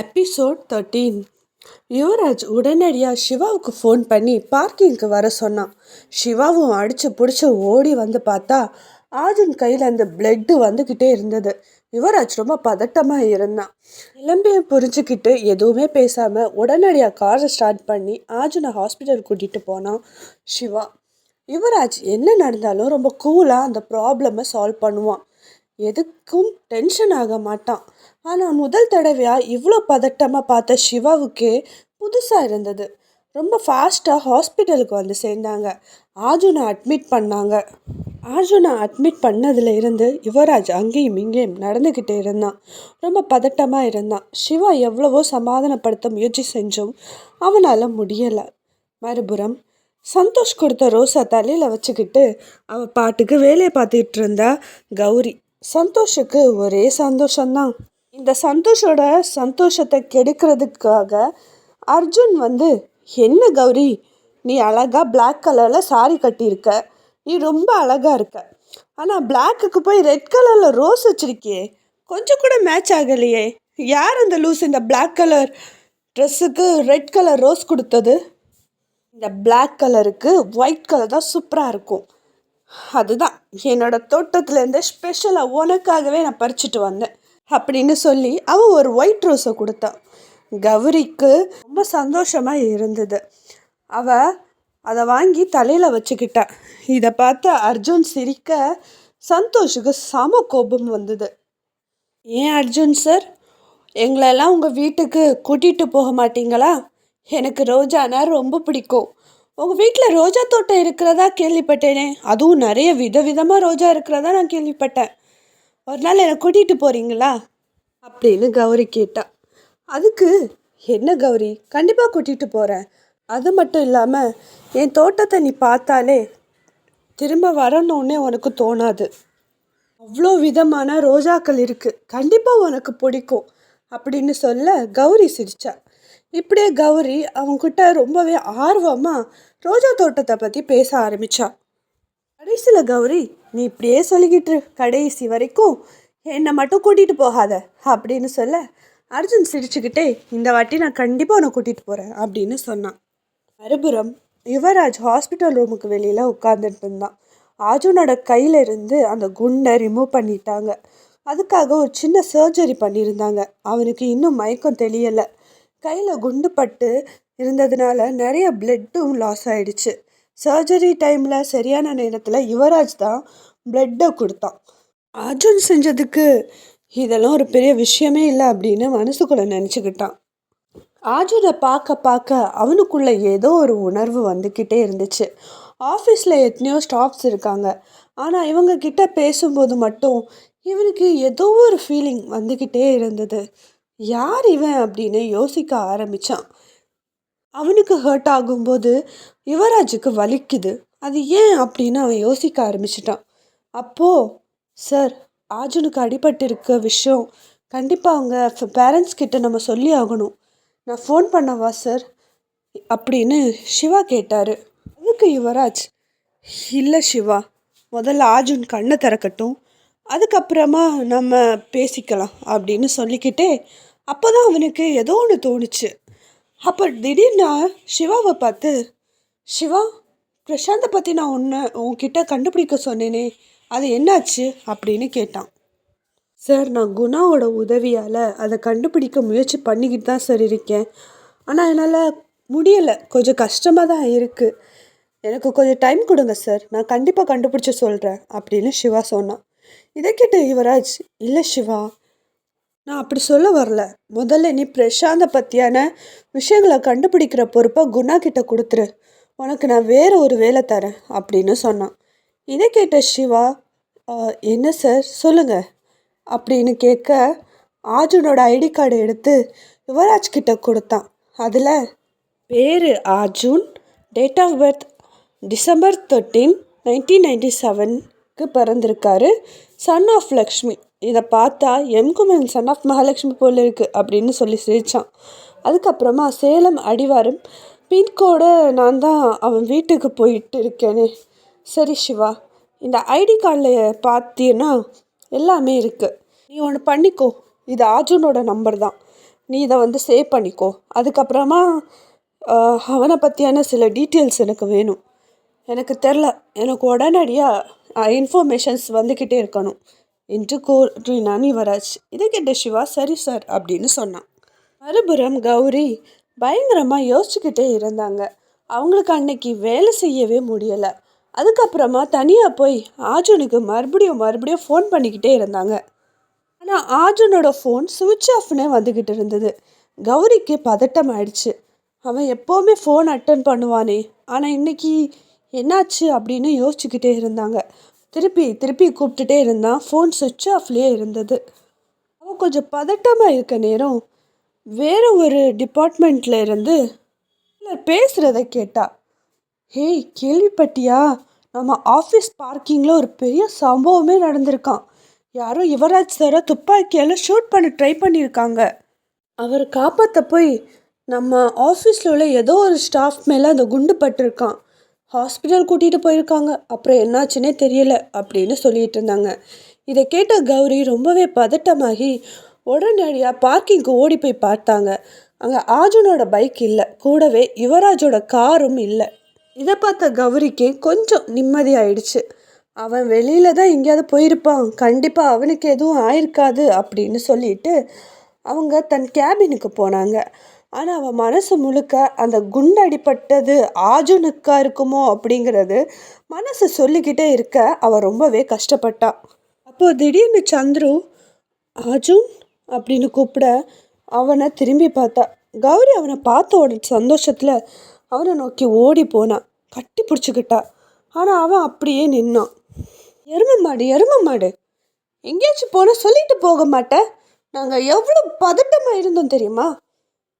Episode thirteen Yuvraj உடனடியாக சிவாவுக்கு phone பண்ணி பார்க்கிங்க்கு வர சொன்னான். சிவாவும் அடிச்சு பிடிச்சி ஓடி வந்து பார்த்தா ஆஜின் கையில் அந்த பிளட்டு வந்துக்கிட்டே இருந்தது. யுவராஜ் ரொம்ப பதட்டமாக இருந்தான். இளம்பியை புரிஞ்சுக்கிட்டு எதுவுமே பேசாமல் உடனடியாக காரை ஸ்டார்ட் பண்ணி ஆஜுனை ஹாஸ்பிட்டல் கூட்டிகிட்டு போனான் சிவா. யுவராஜ் என்ன நடந்தாலும் ரொம்ப கூலாக அந்த ப்ராப்ளமை சால்வ் பண்ணுவான். எதுக்கும் டென்ஷன் ஆக மாட்டான். ஆனால் முதல் தடவையாக இவ்வளோ பதட்டமாக பார்த்த சிவாவுக்கே புதுசாக இருந்தது. ரொம்ப ஃபாஸ்ட்டாக ஹாஸ்பிட்டலுக்கு வந்து சேர்ந்தாங்க. ஆர்ஜுனை அட்மிட் பண்ணாங்க. ஆர்ஜுனை அட்மிட் பண்ணதுல இருந்து யுவராஜ் அங்கேயும் இங்கேயும் நடந்துக்கிட்டே இருந்தான். ரொம்ப பதட்டமாக இருந்தான். சிவா எவ்வளவோ சமாதானப்படுத்த முயற்சி செஞ்சும் அவனால் முடியலை. மறுபுறம் சந்தோஷ் கொடுத்த ரோஸை தலையில் வச்சுக்கிட்டு அவள் பாட்டுக்கு வேலையை பார்த்துக்கிட்டு இருந்தா கௌரி. சந்தோஷுக்கு ஒரே சந்தோஷம்தான் இந்த சந்தோஷோட சந்தோஷத்தை கெடுக்கிறதுக்காக அர்ஜுன் வந்து என்ன கௌரி நீ அழகாக பிளாக் கலரில் சாரி கட்டியிருக்க. நீ ரொம்ப அழகாக இருக்க. ஆனால் பிளாக்குக்கு போய் ரெட் கலரில் ரோஸ் வச்சிருக்கியே. கொஞ்சம் கூட மேட்ச் ஆகலையே. யார் அந்த லூஸ் இந்த பிளாக் கலர் ட்ரெஸ்ஸுக்கு ரெட் கலர் ரோஸ் கொடுத்தது? இந்த பிளாக் கலருக்கு ஒயிட் கலர் தான் சூப்பராக இருக்கும். அதுதான். என்னோட தோட்டத்துலேருந்து ஸ்பெஷலாக உனக்காகவே நான் பறிச்சுட்டு வந்தேன் அப்படின்னு சொல்லி அவன் ஒரு ஒயிட் ரோஸை கொடுத்தான் கௌரிக்கு ரொம்ப சந்தோஷமாக இருந்தது. அவ அதை வாங்கி தலையில் வச்சுக்கிட்டா. இதை பார்த்து அர்ஜுன் சிரிக்க சந்தோஷுக்கு சம கோபம் வந்தது. ஏன் அர்ஜுன் சார் எங்களெல்லாம் உங்கள் வீட்டுக்கு கூட்டிகிட்டு போக மாட்டீங்களா? எனக்கு ரோஜானா ரொம்ப பிடிக்கும். உங்கள் வீட்டில் ரோஜா தோட்டம் இருக்கிறதா கேள்விப்பட்டேனே. அதுவும் நிறைய விதவிதமாக ரோஜா இருக்கிறதா நான் கேள்விப்பட்டேன். ஒரு நாள் என்னை கூட்டிகிட்டு போகிறீங்களா அப்படின்னு கௌரி கேட்டா. அதுக்கு என்ன கௌரி? கண்டிப்பாக கூட்டிகிட்டு போகிறேன் அது மட்டும் இல்லாமல் என் தோட்டத்தை நீ பார்த்தாலே திரும்ப வரணுன்னே உனக்கு தோணாது. அவ்வளோ விதமான ரோஜாக்கள் இருக்குது கண்டிப்பாக உனக்கு பிடிக்கும். அப்படின்னு சொல்ல கௌரி சிரிச்சா. இப்படியே கௌரி அவங்கக்கிட்ட ரொம்பவே ஆர்வமாக ரோஜா தோட்டத்தை பற்றி பேச ஆரம்பித்தா கடைசியில் கௌரி நீ இப்படியே சொல்லிக்கிட்டு கடைசி வரைக்கும் என்னை மட்டும் கூட்டிகிட்டு போகாத அப்படின்னு சொல்ல அர்ஜுன் சிரிச்சுக்கிட்டே இந்த வாட்டி நான் கண்டிப்பாக உன்னை கூட்டிகிட்டு போகிறேன் அப்படின்னு சொன்னான். மறுபுறம் யுவராஜ் ஹாஸ்பிட்டல் ரூமுக்கு வெளியில் உட்காந்துட்டு இருந்தான். அர்ஜுனோட கையில் இருந்து அந்த குண்டை ரிமூவ் பண்ணிட்டாங்க. அதுக்காக ஒரு சின்ன சர்ஜரி பண்ணியிருந்தாங்க. அவனுக்கு இன்னும் மயக்கம் தெரியலை. கையில் குண்டு பட்டு இருந்ததுனால நிறைய பிளட்டும் லாஸ் ஆயிடுச்சு. சர்ஜரி டைமில் சரியான நேரத்தில் யுவராஜ் தான் பிளட்டை கொடுத்தான். அர்ஜுன் செஞ்சதுக்கு இதெல்லாம் ஒரு பெரிய விஷயமே இல்லை அப்படின்னு மனசுக்குள்ளே நினச்சிக்கிட்டான். ஆஜுனை பார்க்க பார்க்க அவனுக்குள்ள ஏதோ ஒரு உணர்வு வந்துக்கிட்டே இருந்துச்சு. ஆஃபீஸில் எத்தனையோ ஸ்டாஃப்ஸ் இருக்காங்க. ஆனால் இவங்க கிட்ட பேசும்போது மட்டும் இவனுக்கு ஏதோ ஒரு ஃபீலிங் வந்துக்கிட்டே இருந்தது. யார் இவன் அப்படின்னு யோசிக்க ஆரம்பித்தான் அவனுக்கு ஹர்ட் ஆகும்போது யுவராஜுக்கு வலிக்குது. அது ஏன் அப்படின்னு அவன் யோசிக்க ஆரம்பிச்சிட்டான். அப்போது சார் ஆர்ஜுனுக்கு அடிபட்டு இருக்க விஷயம் கண்டிப்பாக அவங்க பேரண்ட்ஸ் கிட்ட நம்ம சொல்லி ஆகணும். நான் ஃபோன் பண்ணவா சார்? அப்படின்னு சிவா கேட்டார். அதுக்கு யுவராஜ்? இல்லை சிவா முதல்ல ஆர்ஜுன் கண்ணை திறக்கட்டும். அதுக்கப்புறமா நம்ம பேசிக்கலாம் அப்படின்னு சொல்லிக்கிட்டே அப்போ தான் அவனுக்கு ஏதோ ஒன்று தோணுச்சு. அப்போ திடீர்னு சிவாவை பார்த்து சிவா பிரசாந்தை பற்றி நான் ஒன்று உன்கிட்ட கண்டுபிடிக்க சொன்னேனே அது என்னாச்சு? அப்படின்னு கேட்டான். சார் நான் குணாவோட உதவியால் அதை கண்டுபிடிக்க முயற்சி பண்ணிக்கிட்டு தான் சார் இருக்கேன். ஆனால் என்னால் முடியலை. கொஞ்சம் கஷ்டமாக தான் இருக்குது எனக்கு கொஞ்சம் டைம் கொடுங்க சார். நான் கண்டிப்பாக கண்டுபிடிச்சி சொல்கிறேன் அப்படின்னு சிவா சொன்னான். இதை கேட்ட யுவராஜ் இல்லை சிவா நான் அப்படி சொல்ல வரல. முதல்ல நீ பிரசாந்தை பற்றியான விஷயங்களை கண்டுபிடிக்கிற பொறுப்பை குணா கிட்ட கொடுத்துரு. உனக்கு நான் வேறு ஒரு வேலை தரேன் அப்படின்னு சொன்னான். இதை கேட்ட சிவா என்ன சார்? சொல்லுங்கள் அப்படின்னு கேட்க ஆஜுனோட ஐடி கார்டு எடுத்து யுவராஜ் கிட்ட கொடுத்தான். அதில் பேர் Arjun date of birth December thirteen nineteen ninety செவனுக்கு பிறந்திருக்காரு சன் ஆஃப் லக்ஷ்மி இதை பார்த்தா எம்குமன் சன் ஆஃப் மகாலட்சுமி போல் இருக்குது அப்படின்னு சொல்லி சிரித்தான் அதுக்கப்புறமா சேலம் அடிவாரம் பின்கோடு நான் தான் அவன் வீட்டுக்கு போயிட்டு இருக்கேனே. சரி சிவா இந்த ஐடி கார்டில் பார்த்தீங்கன்னா எல்லாமே இருக்குது நீ ஒன்று பண்ணிக்கோ. இது அர்ஜுனோட நம்பர் தான். நீ இதை வந்து சேவ் பண்ணிக்கோ. அதுக்கப்புறமா அவனை பற்றியான சில டீட்டெயில்ஸ் எனக்கு வேணும். எனக்கு தெரில. எனக்கு உடனடியாக இன்ஃபர்மேஷன்ஸ் வந்துக்கிட்டே இருக்கணும். என்று கோரினான் யுவராஜ். இதை கேட்ட சிவா சரி சார் அப்படின்னு சொன்னான். மறுபுறம் கௌரி பயங்கரமாக யோசிச்சுக்கிட்டே இருந்தாங்க. அவங்களுக்கு அன்னைக்கு வேலை செய்யவே முடியலை. அதுக்கப்புறமா தனியாக போய் ஆஜுனுக்கு மறுபடியும் மறுபடியும் ஃபோன் பண்ணிக்கிட்டே இருந்தாங்க. ஆனால் ஆர்ஜுனோட ஃபோன் சுவிட்ச் ஆஃப்னே வந்துக்கிட்டு இருந்தது. கௌரிக்கு பதட்டம் ஆயிடுச்சு அவன் எப்போவுமே ஃபோன் அட்டன் பண்ணுவானே. ஆனால் இன்னைக்கு என்னாச்சு அப்படின்னு யோசிச்சுக்கிட்டே இருந்தாங்க. திருப்பி திருப்பி கூப்பிட்டுட்டே இருந்தான் ஃபோன் சுவிட்ச் ஆஃப்லேயே இருந்தது. அவன் கொஞ்சம் பதட்டமாக இருக்க நேரம் வேறு ஒரு டிபார்ட்மெண்ட்டில் இருந்து சிலர் பேசுகிறத கேட்டா ஹேய் கேள்விப்பட்டியா? நம்ம ஆஃபீஸ் பார்க்கிங்கில் ஒரு பெரிய சம்பவமே நடந்திருக்கான் யாரோ யுவராஜ் சாரை துப்பாக்கியால் ஷூட் பண்ண ட்ரை பண்ணியிருக்காங்க அவர் காப்பாற்ற போய் நம்ம ஆஃபீஸில் உள்ள ஏதோ ஒரு ஸ்டாஃப் மேலே அந்த குண்டு பட்டிருக்கான் ஹாஸ்பிட்டல் கூட்டிகிட்டு போயிருக்காங்க. அப்புறம் என்னாச்சுன்னே தெரியல அப்படின்னு சொல்லிட்டு இருந்தாங்க. இதை கேட்ட கௌரி ரொம்பவே பதட்டமாகி உடனடியாக பார்க்கிங்க்கு ஓடி போய் பார்த்தாங்க. அங்கே ஆர்ஜுனோட பைக் இல்லை. கூடவே யுவராஜோட காரும் இல்லை. இதை பார்த்த கௌரிக்கு கொஞ்சம் நிம்மதியாயிடுச்சு அவன் வெளியில தான் எங்கேயாவது போயிருப்பான். கண்டிப்பாக அவனுக்கு எதுவும் ஆயிருக்காது அப்படின்னு சொல்லிட்டு அவங்க தன் கேபினுக்கு போனாங்க. ஆனால் அவன் மனசு முழுக்க அந்த குண்டு அடிப்பட்டது ஆஜுனுக்கா இருக்குமோ அப்படிங்கிறது மனசு சொல்லிக்கிட்டே இருக்க அவன் ரொம்பவே கஷ்டப்பட்டான் அப்போது திடீர்னு சந்துரு அர்ஜுன் அப்படின்னு கூப்பிட அவனை திரும்பி பார்த்தா. கௌரி அவனை பார்த்த உடனே சந்தோஷத்தில் அவனை நோக்கி ஓடி போனான் கட்டி பிடிச்சிக்கிட்டா. ஆனால் அவன் அப்படியே நின்னான் எருமை மாடு எருமை மாடு எங்கேயாச்சும் போனால் சொல்லிட்டு போக மாட்டேன் நாங்கள் எவ்வளோ பதட்டமாக இருந்தோம் தெரியுமா?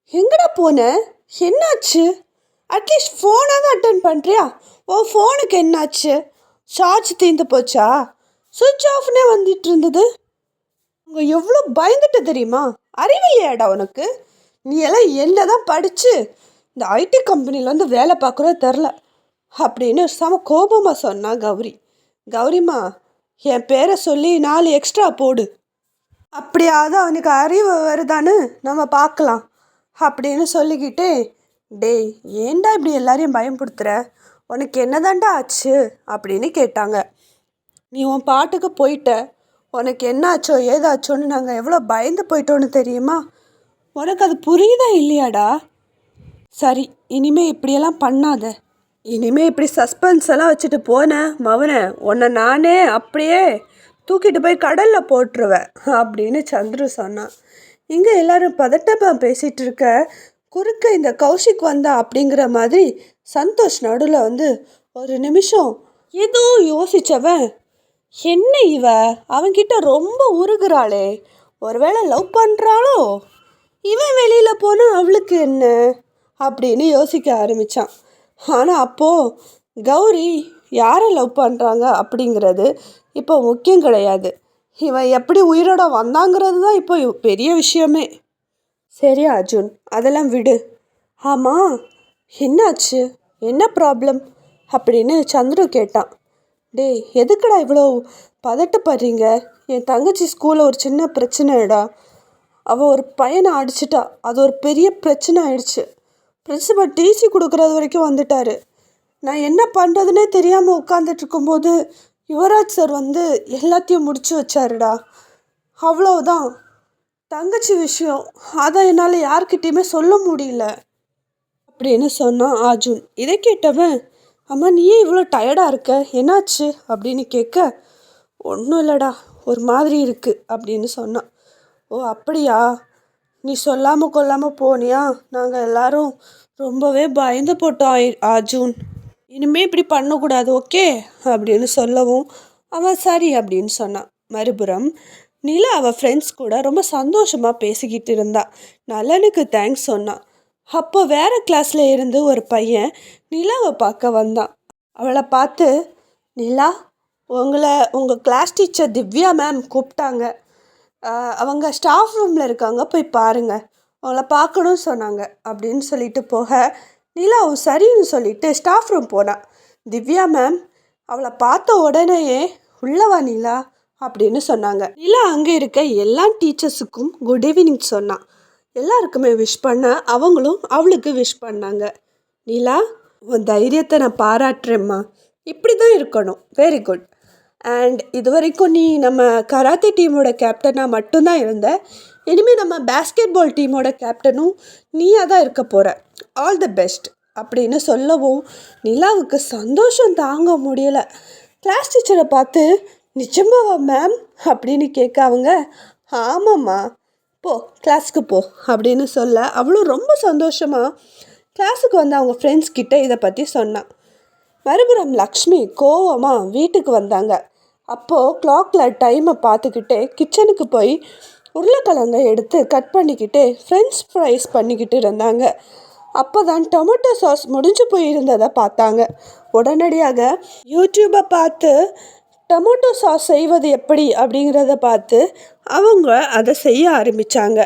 எங்கடா போன? என்னாச்சு? அட்லீஸ்ட் ஃபோனாவது அட்டன் பண்ணுறியா ஓ ஃபோனுக்கு என்னாச்சு? சார்ஜ் தீர்ந்து போச்சா? சுவிட்ச் ஆஃப்னே வந்துட்டு இருந்தது. அவங்க எவ்வளோ பயந்துட்டு தெரியுமா? அறிவில்லையாடா உனக்கு? நீ எல்லாம் என்ன தான் படித்து இந்த ஐடி கம்பெனியில் வந்து வேலை பார்க்குறத தெரில அப்படின்னு செம கோபமாக சொன்னா கௌரி. கௌரிம்மா என் பேரை சொல்லி நாலு எக்ஸ்ட்ரா போடு. அப்படியாவது அவனுக்கு அறிவு வருதான்னு நம்ம பார்க்கலாம். அப்படின்னு சொல்லிக்கிட்டு டேய் ஏன்டா இப்படி எல்லாரையும் பயம்படுத்துகிற உனக்கு என்னதாண்டா ஆச்சு? அப்படின்னு கேட்டாங்க. நீ உன் பாட்டுக்கு போயிட்ட. உனக்கு என்னாச்சோ ஏதாச்சோன்னு நாங்கள் எவ்வளோ பயந்து போயிட்டோன்னு தெரியுமா? உனக்கு அது புரியுதா இல்லையாடா? சரி இனிமே இப்படியெல்லாம் பண்ணாத. இனிமே இப்படி சஸ்பென்ஸ் எல்லாம் வச்சுட்டு போனேன் மவனை உன்னை நானே அப்படியே தூக்கிட்டு போய் கடலில் போட்டுருவேன் அப்படின்னு சந்துரு சொன்னான். இங்கே எல்லாரும் பதட்டமாக பேசிகிட்டு இருக்க குறுக்க இந்த கௌஷிக் வந்தா அப்படிங்கிற மாதிரி சந்தோஷ் நடுவில் வந்து ஒரு நிமிஷம் ஏதோ யோசித்தவன் என்ன இவ? அவன்கிட்ட ரொம்ப உருகுறாளே. ஒருவேளை லவ் பண்ணுறாளோ இவன் வெளியில் போனால் அவளுக்கு என்ன? அப்படின்னு யோசிக்க ஆரம்பித்தான் ஆனால் அப்போது கௌரி யாரை லவ் பண்ணுறாங்க அப்படிங்கிறது இப்போ முக்கியம் கிடையாது. இவன் எப்படி உயிரோட வந்தாங்கிறது தான் இப்போ பெரிய விஷயமே. சரி அர்ஜுன் அதெல்லாம் விடு. ஆமாம் என்னாச்சு? என்ன ப்ராப்ளம் அப்படின்னு சந்துரு கேட்டான். டேய் எதுக்குடா இவ்வளோ பதட்டப்படுறீங்க? என் தங்கச்சி ஸ்கூலில் ஒரு சின்ன பிரச்சனைடா. அவள் ஒரு பையனை அடிச்சிட்டா. அது ஒரு பெரிய பிரச்சனை ஆயிடுச்சு. பிரின்சிபல் டிசி கொடுக்குறது வரைக்கும் வந்துட்டார். நான் என்ன பண்ணுறதுனே தெரியாமல் உட்காந்துட்டு இருக்கும்போது யுவராஜ் சார் வந்து எல்லாத்தையும் முடிச்சு வச்சாருடா. அவ்வளோதான் தங்கச்சி விஷயம். அதை என்னால் யார்கிட்டயுமே சொல்ல முடியல. அப்படின்னு சொன்னான் அர்ஜுன். இதை கேட்டவன் அம்மா நீயே இவ்வளோ டயர்டாக இருக்க? என்னாச்சு? அப்படின்னு கேட்க ஒன்றும் இல்லைடா. ஒரு மாதிரி இருக்கு. அப்படின்னு சொன்னான் ஓ அப்படியா? நீ சொல்லாமல் கொல்லாமல் போனியா? நாங்கள் எல்லாரும் ரொம்பவே பயந்து போட்டோம் ஆஜூன் இனிமேல் இப்படி பண்ணக்கூடாது ஓகே? அப்படின்னு சொல்லவும் அவன் சரி அப்படின்னு சொன்னான் மறுபுறம் நிலா அவள் ஃப்ரெண்ட்ஸ் கூட ரொம்ப சந்தோஷமாக பேசிக்கிட்டு இருந்தா. நலனுக்கு தேங்க்ஸ் சொன்னான் அப்போ வேறு கிளாஸில் இருந்து ஒரு பையன் நிலாவை பார்க்க வந்தான். அவளை பார்த்து நிலா உங்களை உங்கள் கிளாஸ் டீச்சர் திவ்யா மேம் கூப்பிட்டாங்க. அவங்க ஸ்டாஃப் ரூமில் இருக்காங்க போய் பாருங்க. அவங்கள பார்க்கணும்னு சொன்னாங்க. அப்படின்னு சொல்லிட்டு போக நிலாவும் சரின்னு சொல்லிட்டு ஸ்டாஃப் ரூம் போனான் திவ்யா மேம் அவளை பார்த்த உடனேயே உள்ளவா நிலா அப்படின்னு சொன்னாங்க. நிலா அங்கே இருக்க எல்லா டீச்சர்ஸுக்கும் குட் ஈவினிங் சொன்னான் எல்லாருக்குமே விஷ் பண்ண அவங்களும் அவளுக்கு விஷ் பண்ணாங்க. நிலா உன் தைரியத்தை நான் பாராட்டுறேம்மா. இப்படி தான் இருக்கணும். வெரி குட் அண்ட் இது வரைக்கும் நீ நம்ம கராத்தே டீமோட கேப்டனாக மட்டும்தான் இருந்த. இனிமேல் நம்ம பேஸ்கெட் பால் டீமோட கேப்டனும் நீயாக தான் இருக்க போகிற ஆல் த பெஸ்ட் அப்படின்னு சொல்லவும் நிலாவுக்கு சந்தோஷம் தாங்க முடியலை. கிளாஸ் டீச்சரை பார்த்து நிஜமாவா மேம்? அப்படின்னு கேட்க அவங்க ஆமாம்மா போ கிளாஸுக்கு போ அப்படின்னு சொல்ல அவளும் ரொம்ப சந்தோஷமாக கிளாஸுக்கு வந்து அவங்க ஃப்ரெண்ட்ஸ் கிட்டே இதை பற்றி சொன்னான். மறுபுறம் லக்ஷ்மி கோவமாக வீட்டுக்கு வந்தாங்க. அப்போது கிளாக்கில் டைமை பார்த்துக்கிட்டே கிச்சனுக்கு போய் உருளைக்கிழங்க எடுத்து கட் பண்ணிக்கிட்டு ஃப்ரெஞ்ச் ஃப்ரைஸ் பண்ணிக்கிட்டு இருந்தாங்க. அப்போ தான் டொமேட்டோ சாஸ் முடிஞ்சு போயிருந்ததை பார்த்தாங்க. உடனடியாக யூடியூப்பை பார்த்து டொமேட்டோ சாஸ் செய்வது எப்படி? அப்படிங்கிறத பார்த்து அவங்க அதை செய்ய ஆரம்பித்தாங்க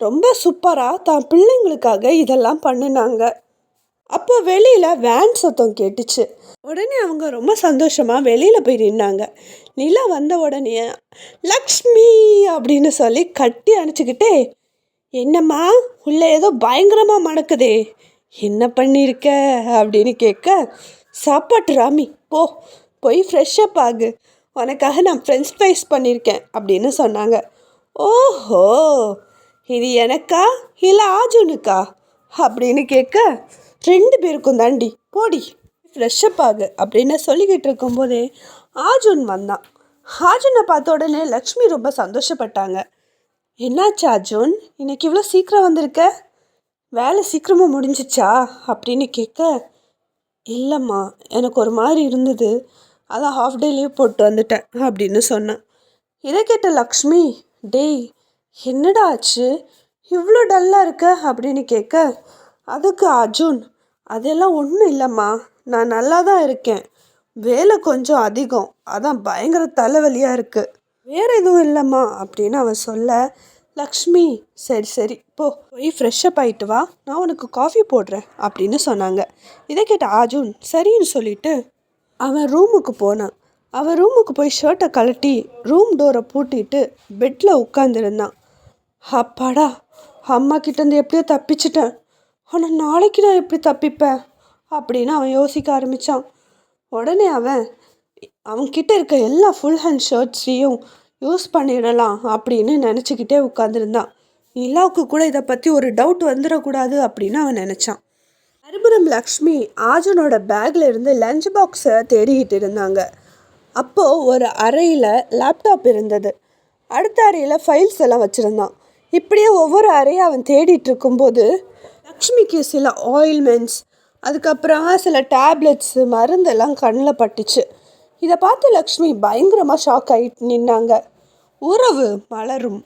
ரொம்ப சூப்பராக தான் பிள்ளைங்களுக்காக இதெல்லாம் பண்ணினாங்க. அப்போ வெளியில் வேன் சத்தம் கேட்டுச்சு. உடனே அவங்க ரொம்ப சந்தோஷமாக வெளியில் போய் நின்னாங்க. நிலா வந்த உடனே லக்ஷ்மி அப்படின்னு சொல்லி கட்டி அணைச்சிக்கிட்டே என்னம்மா? உள்ளே ஏதோ பயங்கரமாக மணக்குதே. என்ன பண்ணியிருக்க அப்படின்னு கேட்க சாப்பாட்டு ராமி போ போய் ஃப்ரெஷ்ஷப் ஆகு. உனக்காக நான் ஃப்ரெஞ்ச் ஃப்ரைஸ் பண்ணியிருக்கேன் அப்படின்னு சொன்னாங்க. ஓஹோ! இது எனக்கா? இல்லை ஆஜுனுக்கா? அப்படின்னு கேட்க ரெண்டு பேருக்கும் தாண்டி போடி ஃப்ரெஷ்ஷப் ஆகு அப்படின்னு சொல்லிக்கிட்டு இருக்கும்போதே ஆஜுன் வந்தான். ஆஜுனை பார்த்த உடனே லக்ஷ்மி ரொம்ப சந்தோஷப்பட்டாங்க. என்னாச்சு அர்ஜுன்? இன்னைக்கு இவ்வளோ சீக்கிரம் வந்திருக்க? வேலை சீக்கிரமாக முடிஞ்சிச்சா? அப்படின்னு கேட்க இல்லைம்மா எனக்கு ஒரு மாதிரி இருந்தது. அதான் ஹாஃப் டே லீவ் போட்டு வந்துட்டேன் அப்படின்னு சொன்னேன் இதை கேட்ட லக்ஷ்மி டேய் என்னடா ஆச்சு? இவ்வளோ டல்லாக இருக்க? அப்படின்னு கேட்க அதுக்கு அர்ஜுன் அதெல்லாம் ஒன்றும் இல்லைம்மா. நான் நல்லா தான் இருக்கேன். வேலை கொஞ்சம் அதிகம். அதான் பயங்கர தலைவலியாக இருக்குது வேறு எதுவும் இல்லைம்மா அப்படின்னு அவன் சொல்ல லக்ஷ்மி சரி சரி போ போய் ஃப்ரெஷ்ஷப் ஆகிட்டு வா நான் உனக்கு காஃபி போடுறேன் அப்படின்னு சொன்னாங்க. இதை கேட்ட ஆஜூன் சரின்னு சொல்லிட்டு அவன் ரூமுக்கு போனான் அவன் ரூமுக்கு போய் ஷர்ட்டை கழட்டி ரூம் டோரை பூட்டிட்டு பெட்டில் உட்காந்துருந்தான் அப்பாடா அம்மா கிட்டேருந்து எப்படியோ தப்பிச்சிட்டேன் ஆனால் நாளைக்கு நான் எப்படி தப்பிப்பேன்? அப்படின்னு அவன் யோசிக்க ஆரம்பித்தான் உடனே அவன் அவன்கிட்ட இருக்க எல்லா ஃபுல் ஹேண்ட் ஷர்ட்ஸையும் யூஸ் பண்ணிடலாம் அப்படின்னு நினச்சிக்கிட்டே உட்காந்துருந்தான் நிலாவுக்கு கூட இதை பற்றி ஒரு டவுட் வந்துடக்கூடாது அப்படின்னு அவன் நினச்சான். மறுபுறம் லக்ஷ்மி ஆஜனோட பேக்கில் இருந்து லஞ்ச் பாக்ஸை தேடிக்கிட்டு இருந்தாங்க. அப்போது ஒரு அறையில் லேப்டாப் இருந்தது. அடுத்த அறையில் ஃபைல்ஸ் எல்லாம் வச்சுருந்தான். இப்படியே ஒவ்வொரு அறையை அவன் தேடிட்டு இருக்கும்போது லக்ஷ்மிக்கு சில ஆயில்மெண்ட்ஸ் அதுக்கப்புறமா சில டேப்லெட்ஸு மருந்தெல்லாம் கண்ணில் பட்டுச்சு. இதை பார்த்து லக்ஷ்மி பயங்கரமாக ஷாக் ஆகிட்டு நின்னாங்க. உறவு மலரும்.